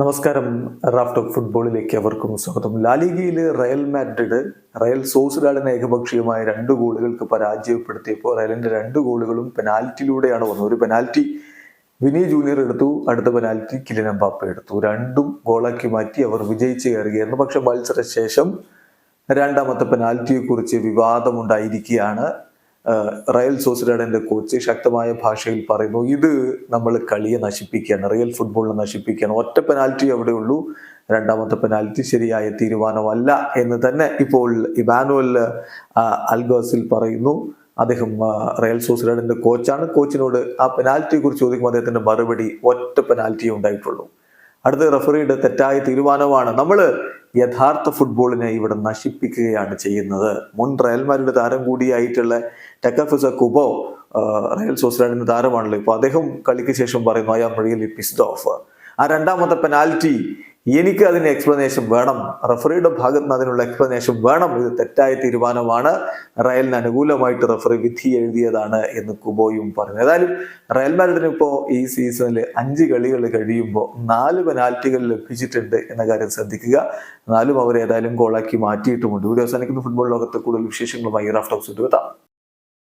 നമസ്കാരം. Raf talk ഫുട്ബോളിലേക്ക് അവർക്കും സ്വാഗതം. ലാലിഗയിൽ റയൽ മാഡ്രിഡ് റയൽ സോസിഡാഡിനെ ഏകപക്ഷീയമായ രണ്ട് ഗോളുകൾക്ക് പരാജയപ്പെടുത്തിയപ്പോൾ റയലിന്റെ രണ്ട് ഗോളുകളും പെനാൽറ്റിയിലൂടെയാണ് വന്നത്. ഒരു പെനാൽറ്റി വിനീ ജൂനിയർ എടുത്തു അടുത്ത പെനാൽറ്റി കിലിൻ എംബാപ്പ എടുത്തു. രണ്ടും ഗോളാക്കി മാറ്റി അവർ വിജയിച്ച് കയറുകയായിരുന്നു. പക്ഷെ മത്സരശേഷം രണ്ടാമത്തെ പെനാൽറ്റിയെ കുറിച്ച് വിവാദമുണ്ടായിരിക്കുകയാണ്. റയൽ സോസിഡാഡിന്റെ കോച്ച് ശക്തമായ ഭാഷയിൽ പറയുന്നു ഇത് നമ്മൾ കളിയെ നശിപ്പിക്കുകയാണ് റിയൽ ഫുട്ബോളിനെ നശിപ്പിക്കുകയാണ്. ഒറ്റ പെനാൽറ്റി അവിടെ ഉള്ളൂ രണ്ടാമത്തെ പെനാൽറ്റി ശരിയായ തീരുമാനമല്ല എന്ന് തന്നെ ഇപ്പോൾ ഇബാനുവൽ അൽഗോസിൽ പറയുന്നു. അദ്ദേഹം റയൽ സോസിഡാഡിന്റെ കോച്ചാണ്. കോച്ചിനോട് ആ പെനാൽറ്റിയെ കുറിച്ച് ചോദിക്കുമ്പോൾ അദ്ദേഹത്തിന്റെ മറുപടി ഒറ്റ പെനാൽറ്റിയേ ഉണ്ടായിട്ടുള്ളൂ. അടുത്ത റഫറിയുടെ തെറ്റായ തീരുമാനമാണ്. നമ്മൾ യഥാർത്ഥ ഫുട്ബോളിനെ ഇവിടെ നശിപ്പിക്കുകയാണ് ചെയ്യുന്നത്. മുൻ റയൽമാരുടെ താരം കൂടിയായിട്ടുള്ള ടെക്കഫുസ കുബോ റയൽ സോസിലാൻഡിന്റെ താരമാണല്ലോ. ഇപ്പോൾ അദ്ദേഹം കളിക്ക് ശേഷം പറയുന്നു I am really pissed off ആ രണ്ടാമത്തെ പെനാൽറ്റി എനിക്ക് അതിന് എക്സ്പ്ലനേഷൻ വേണം. റഫറിയുടെ ഭാഗത്ത് നിന്ന് അതിനുള്ള എക്സ്പ്ലനേഷൻ വേണം. ഇത് തെറ്റായ തീരുമാനമാണ്. റയലിന് അനുകൂലമായിട്ട് റഫറി വിധി എഴുതിയതാണ് എന്ന് കുബോയും പറഞ്ഞു. ഏതായാലും റയൽ മാഡ്രിഡിന് ഇപ്പോൾ ഈ സീസണിൽ അഞ്ച് കളികൾ കഴിയുമ്പോൾ നാല് പെനാൽറ്റികൾ ലഭിച്ചിട്ടുണ്ട് എന്ന കാര്യം ശ്രദ്ധിക്കുക. നാലും അവർ ഏതായാലും ഗോളാക്കി മാറ്റിയിട്ടുമുണ്ട്. വീഡിയോ അവസാനിക്കുന്ന. ഫുട്ബോൾ ലോകത്ത് കൂടുതൽ വിശേഷങ്ങളുമായി റാഫ്റ്റോക്സ് എത്താം.